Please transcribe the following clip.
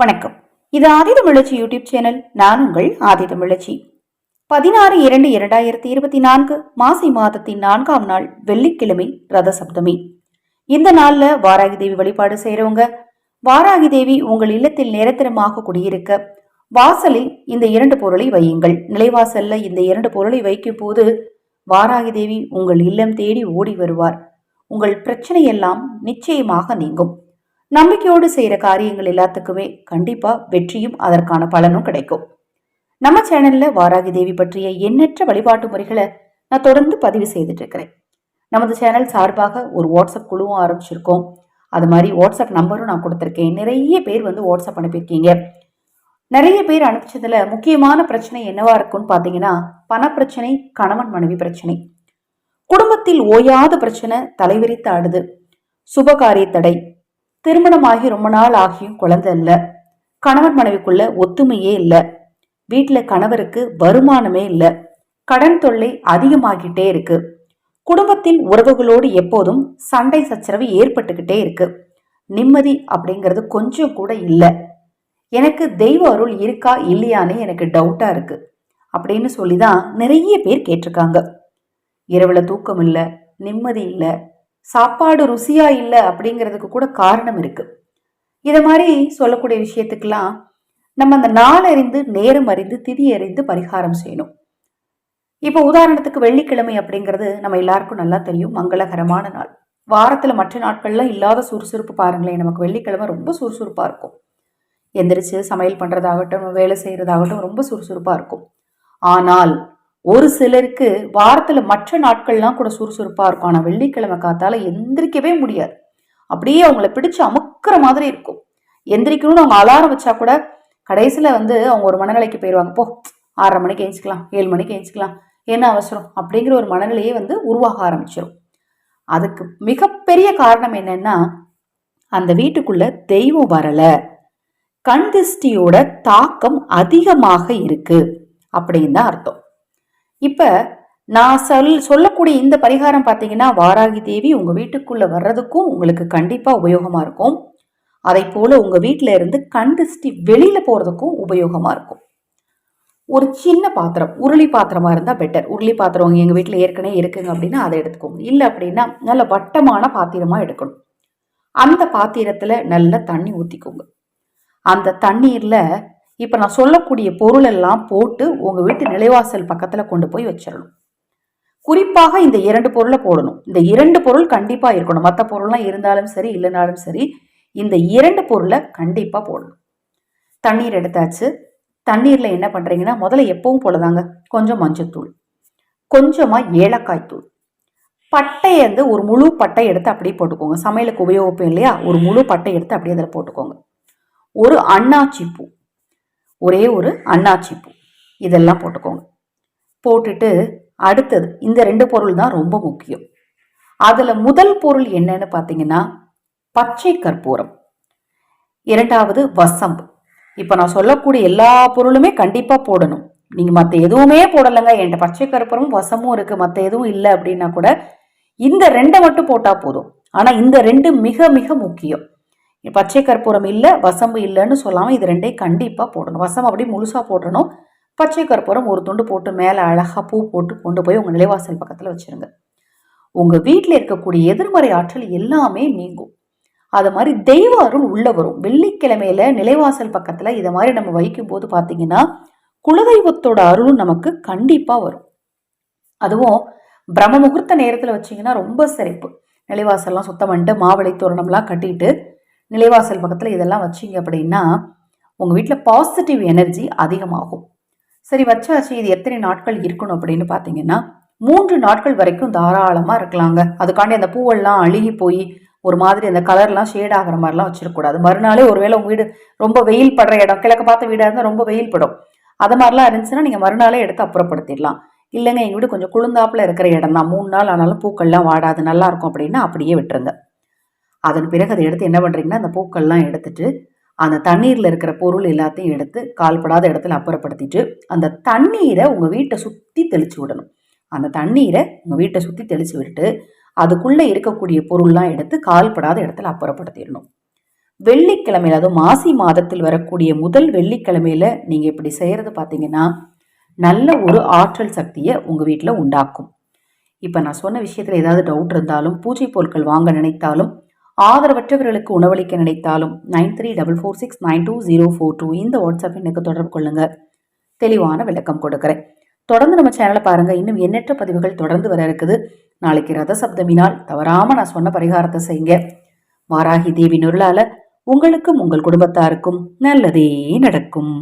வணக்கம். இது ஆதிதமிழச்சி YouTube channel நான் உங்கள் ஆதிதமிழச்சி பதினாறு இரண்டு இரண்டாயிரத்தி இருபத்தி நான்கு மாசி மாதத்தின் நான்காம் நாள் வெள்ளிக்கிழமை ரத சப்தமி இந்த நாள்ல வாராகி தேவி வழிபாடு செய்யறவங்க வாராகி தேவி உங்கள் இல்லத்தில் நிரந்தரமாக குடியிருக்க வாசலில் இந்த இரண்டு பொருளை வையுங்கள். நிலைவாசல்ல இந்த இரண்டு பொருளை வைக்கும் போது வாராகி தேவி உங்கள் இல்லம் தேடி ஓடி வருவார். உங்கள் பிரச்சனையெல்லாம் நிச்சயமாக நீங்கும். நம்பிக்கையோடு செய்கிற காரியங்கள் எல்லாத்துக்குமே கண்டிப்பா வெற்றியும் அதற்கான பலனும் கிடைக்கும். நம்ம சேனல்ல வாராகி தேவி பற்றிய எண்ணற்ற வழிபாட்டு முறைகளை நான் தொடர்ந்து பதிவு செய்துட்டு இருக்கிறேன். நமது சேனல் சார்பாக ஒரு வாட்ஸ்அப் குழுவும் ஆரம்பிச்சிருக்கோம். அது மாதிரி வாட்ஸ்அப் நம்பரும் நான் கொடுத்துருக்கேன். நிறைய பேர் வந்து வாட்ஸ்அப் அனுப்பியிருக்கீங்க. நிறைய பேர் அனுப்பிச்சதுல முக்கியமான பிரச்சனை என்னவா இருக்கும்னு பார்த்தீங்கன்னா பணப்பிரச்சனை கணவன் மனைவி பிரச்சனை. குடும்பத்தில் ஓயாத பிரச்சனை தலைவிரித்து ஆடுது. சுபகாரிய தடை திருமணமாகி ரொம்ப நாள் ஆகியும் குழந்தை இல்லை. கணவன் மனைவிக்குள்ள ஒத்துமையே இல்லை. வீட்டில் கணவருக்கு வருமானமே இல்லை. கடன் தொல்லை அதிகமாகிட்டே இருக்கு. குடும்பத்தில் உறவுகளோடு எப்போதும் சண்டை சச்சரவு ஏற்பட்டுக்கிட்டே இருக்கு. நிம்மதி அப்படிங்கிறது கொஞ்சம் கூட இல்லை. எனக்கு தெய்வ அருள் இருக்கா இல்லையான்னு எனக்கு டவுட்டா இருக்கு. அப்படின்னு சொல்லி தான் நிறைய பேர் கேட்டிருக்காங்க. இரவுல தூக்கம் இல்லை நிம்மதி இல்லை சாப்பாடு ருசியா இல்லை அப்படிங்கிறதுக்கு கூட காரணம் இருக்கு. இதை மாதிரி சொல்லக்கூடிய விஷயத்துக்கெல்லாம் நம்ம அந்த நாள் அறிந்து நேரம் அறிந்து திதி அறிந்து பரிகாரம் செய்யணும். இப்போ உதாரணத்துக்கு வெள்ளிக்கிழமை அப்படிங்கிறது நம்ம எல்லாருக்கும் நல்லா தெரியும். மங்களகரமான நாள். வாரத்தில் மற்ற நாட்கள்லாம் இல்லாத சுறுசுறுப்பு பாருங்களேன். நமக்கு வெள்ளிக்கிழமை ரொம்ப சுறுசுறுப்பாக இருக்கும். எந்திரிச்சு சமையல் பண்ணுறதாகட்டும் வேலை செய்கிறதாகட்டும் ரொம்ப சுறுசுறுப்பாக இருக்கும். ஆனால் ஒரு சிலருக்கு வாரத்தில் மற்ற நாட்கள்லாம் கூட சுறுசுறுப்பாக இருக்கும். ஆனால் வெள்ளிக்கிழமை காத்தால எந்திரிக்கவே முடியாது. அப்படியே அவங்கள பிடிச்சு அமுக்கிற மாதிரி இருக்கும். எந்திரிக்கணும்னு அவங்க அலாரம் வச்சா கூட கடைசியில் வந்து அவங்க ஒரு மனநிலைக்கு போயிடுவாங்க போ ஆறரை மணிக்கு எழுச்சிக்கலாம் ஏழு மணிக்கு எழுச்சிக்கலாம் என்ன அவசரம்? அப்படிங்கிற ஒரு மனநிலையே வந்து உருவாக ஆரம்பிச்சிடும் அதுக்கு மிகப்பெரிய காரணம் என்னன்னா அந்த வீட்டுக்குள்ள தெய்வம் வரல. கண் திருஷ்டியோட தாக்கம் அதிகமாக இருக்கு. அப்படின்னு தான் அர்த்தம். இப்போ நான் சொல் சொல்லக்கூடிய இந்த பரிகாரம் பார்த்தீங்கன்னா வாராகி தேவி உங்கள் வீட்டுக்குள்ளே வர்றதுக்கும் உங்களுக்கு கண்டிப்பாக உபயோகமாக இருக்கும். அதை போல் உங்கள் வீட்டில் இருந்து கண் திருஷ்டி வெளியில் போகிறதுக்கும் உபயோகமாக இருக்கும். ஒரு சின்ன பாத்திரம் உருளி பாத்திரமாக இருந்தால் பெட்டர் உருளி பாத்திரம் எங்கள் வீட்டில் ஏற்கனவே இருக்குங்க அப்படின்னா அதை எடுத்துக்கோங்க. இல்லை அப்படின்னா நல்ல வட்டமான பாத்திரமாக எடுக்கணும். அந்த பாத்திரத்தில் நல்ல தண்ணி ஊற்றிக்கோங்க அந்த தண்ணீரில் இப்போ நான் சொல்லக்கூடிய பொருள் எல்லாம் போட்டு உங்கள் வீட்டு நிலைவாசல் பக்கத்தில் கொண்டு போய் வச்சிடணும் குறிப்பாக இந்த இரண்டு பொருளை போடணும். இந்த இரண்டு பொருள் கண்டிப்பாக இருக்கணும். மற்ற பொருள்லாம் இருந்தாலும் சரி இல்லைனாலும் சரி இந்த இரண்டு பொருளை கண்டிப்பாக போடணும். தண்ணீர் எடுத்தாச்சு. தண்ணீரில் என்ன பண்ணுறீங்கன்னா முதல்ல எப்பவும் போலதாங்க கொஞ்சம் மஞ்சத்தூள் கொஞ்சமாக ஏலக்காய் தூள். பட்டையை வந்து ஒரு முழு பட்டை எடுத்து அப்படியே போட்டுக்கோங்க. சமையலுக்கு உபயோகிப்போம் இல்லையா? ஒரு முழு பட்டை எடுத்து அப்படியே அதில் போட்டுக்கோங்க. ஒரு அன்னாச்சி பூ. ஒரே ஒரு அண்ணாச்சி பூ. இதெல்லாம் போட்டுக்கோங்க. போட்டுட்டு அடுத்தது இந்த ரெண்டு பொருள் தான் ரொம்ப முக்கியம். அதில் முதல் பொருள் என்னன்னு பார்த்தீங்கன்னா பச்சை கற்பூரம். இரண்டாவது வசம்பு. இப்போ நான் சொல்லக்கூடிய எல்லா பொருளுமே கண்டிப்பாக போடணும். நீங்கள் மற்ற எதுவுமே போடலைங்க. என்கிட்ட பச்சை கற்பூரமும் வசமும் இருக்குது மற்ற எதுவும் இல்லை அப்படின்னா கூட இந்த ரெண்டை மட்டும் போட்டால் போதும். ஆனால் இந்த ரெண்டு மிக மிக முக்கியம். பச்சை கற்பூரம் இல்லை வசம்பு இல்லைன்னு சொல்லாமல் இது ரெண்டையும் கண்டிப்பாக போடணும். வசம் அப்படி முழுசாக போடணும் பச்சை கற்பூரம் ஒரு துண்டு போட்டு மேலே அழகாக பூ போட்டு கொண்டு போய் உங்கள் நிலைவாசல் பக்கத்தில் வச்சுருங்க. உங்கள் வீட்டில் இருக்கக்கூடிய எதிர்மறை ஆற்றல் எல்லாமே நீங்கும். அது மாதிரி தெய்வ அருள் உள்ளே வரும். வெள்ளிக்கிழமையில நிலைவாசல் பக்கத்தில் இதை மாதிரி நம்ம வைக்கும் போது பார்த்தீங்கன்னா குலதெய்வத்தோட அருளும் நமக்கு கண்டிப்பாக வரும். அதுவும் பிரம்ம முகூர்த்த நேரத்தில் வச்சிங்கன்னா ரொம்ப சிறப்பு. நிலைவாசல்லாம் சுத்தம் பண்ணிட்டு மாவிளை தோரணம்லாம் கட்டிட்டு நிலைவாசல் பக்கத்தில் இதெல்லாம் வச்சிங்க அப்படின்னா உங்கள் வீட்டில் பாசிட்டிவ் எனர்ஜி அதிகமாகும். சரி வச்சாச்சு இது எத்தனை நாட்கள் இருக்கணும் அப்படின்னு பார்த்தீங்கன்னா மூன்று நாட்கள் வரைக்கும் தாராளமாக இருக்கலாங்க. அதுக்காண்டி அந்த பூவெல்லாம் அழுகி போய் ஒரு மாதிரி அந்த கலர்லாம் ஷேட் ஆகிற மாதிரிலாம் வச்சிடக்கூடாது மறுநாளே ஒருவேளை உங்கள் வீடு ரொம்ப வெயில் படுற இடம் கிழக்க பார்த்த வீடாக இருந்தால் ரொம்ப வெயில் படும். அது மாதிரிலாம் இருந்துச்சுன்னா நீங்கள் மறுநாளே எடுத்து அப்புறப்படுத்திடலாம். இல்லைங்க எங்கள் வீடு கொஞ்சம் குளுந்தாப்பில் இருக்கிற இடம் தான். மூணு நாள் ஆனாலும் பூக்கள்லாம் வாடாது நல்லாயிருக்கும் அப்படின்னா அப்படியே விட்டுருங்க. அதன் பிறகு அதை எடுத்து என்ன பண்ணுறீங்கன்னா அந்த பூக்கள்லாம் எடுத்துட்டு அந்த தண்ணீரில் இருக்கிற பொருள் எல்லாத்தையும் எடுத்து கால்படாத இடத்துல அப்புறப்படுத்திட்டு அந்த தண்ணீரை உங்கள் வீட்டை சுற்றி தெளித்து விடணும். அந்த தண்ணீரை உங்கள் வீட்டை சுற்றி தெளித்து விட்டுட்டு அதுக்குள்ளே இருக்கக்கூடிய பொருள்லாம் எடுத்து கால்படாத இடத்துல அப்புறப்படுத்திடணும். வெள்ளிக்கிழமையில் அதுவும் மாசி மாதத்தில் வரக்கூடிய முதல் வெள்ளிக்கிழமையில நீங்கள் இப்படி செய்கிறது பார்த்தீங்கன்னா நல்ல ஒரு ஆற்றல் சக்தியை உங்கள் வீட்டில் உண்டாக்கும். இப்போ நான் சொன்ன விஷயத்தில் ஏதாவது டவுட் இருந்தாலும் பூஜை பொருட்கள் வாங்க நினைத்தாலும் ஆதரவற்றவர்களுக்கு உணவளிக்க நினைத்தாலும் nine three double four six nine two zero four two இந்த வாட்ஸ்அப் எனக்கு தொடர்பு கொள்ளுங்க. தெளிவான விளக்கம் கொடுக்குறேன். தொடர்ந்து நம்ம சேனலை பாருங்க. இன்னும் எண்ணற்ற பதிவுகள் தொடர்ந்து வர இருக்குது. நாளைக்கு ரத சப்தமினால் தவறாமல் தவறாம நான் சொன்ன பரிகாரத்தை செய்யுங்க. வாராகி தேவி நொருளால உங்களுக்கும் உங்கள் குடும்பத்தாருக்கும் நல்லதே நடக்கும்.